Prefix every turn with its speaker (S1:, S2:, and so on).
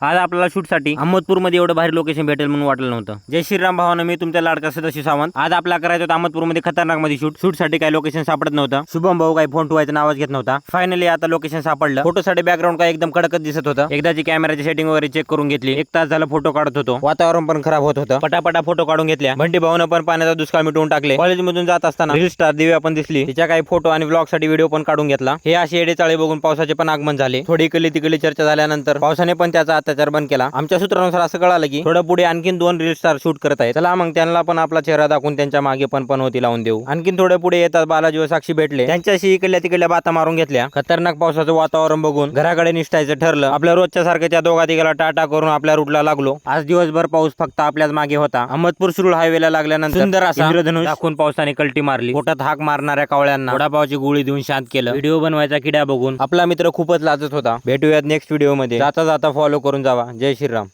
S1: आज आपल्याला शूटसाठी अहमदपूरमध्ये एवढं भारी लोकेशन भेटेल म्हणून वाटलं नव्हतं. जय श्रीराम भावानं मी तुमच्या लाडका सदस्य सावंत. आज आपला करायचं होतं अहमदपूरमध्ये खतरनाकमध्ये शूट शूटसाठी काही लोकेशन सापडत नव्हतं. शुभम भाऊ काही फोन ठेवायचा आवाज घेत नव्हता. फायनली आता लोकेशन सापडलं. फोटोसाठी बॅकग्राऊंड काय एकदम कडकच दिसत होतं. एकदाची कॅमेराची सेटिंग वगैरे चेक करून घेतली एक तास झाला फोटो काढत होतो. वातावरण पण खराब होत होतं. पटापटा फोटो काढून घेतल्या. भंटी भाऊनं पण पाण्याचा दुष्काळ मिटवून टाकले. कॉलेजमधून जात असताना रील स्टार दिव्या पण दिसली. तिच्या काही फोटो आणि ब्लॉगसाठी व्हिडिओ पण काढून घेतला. हे असे येडे चाळे बघून पावसाचे पण आगमन झाले. थोडी इकडली तिकडली चर्चा झाल्यानंतर पावसाने पण त्याचा अत्याचार बंद केला. आमच्या सूत्रानुसार असं कळालं की थोडं पुढे आणखीन दोन रील स्टार शूट करत आहेत. चला मग त्यांना पण आपला चेहरा दाखवून त्यांच्या मागे पण पनवती लावून देऊ. आणखीन थोडे पुढे येतात बालाजी व साक्षी भेटले. त्यांच्याशी इकडल्या तिकडल्या बाता मारून घेतल्या. खतरनाक पावसाचं वातावरण बघून घराकडे निष्ठायचं ठरलं. आपल्या रोजच्या सारखं त्या दोघा तिघाला टाटा करून आपल्या रूटला लागलो. आज दिवसभर पाऊस फक्त आपल्याच मागे होता. अहमदपूर सुरुळ हायवेला लागल्यानंतर सुंदर असा दाखवून पावसाने कल्टी मारली. पोटात हाक मारणाऱ्या कावळ्यांना वडापावची गोळी देऊन शांत केलं. व्हिडिओ बनवायचा किड्या बघून. आपला मित्र खूपच लाजत होता. भेटूयात नेक्स्ट व्हिडिओमध्ये. जाता जाता फॉलो करून जावा जय श्रीराम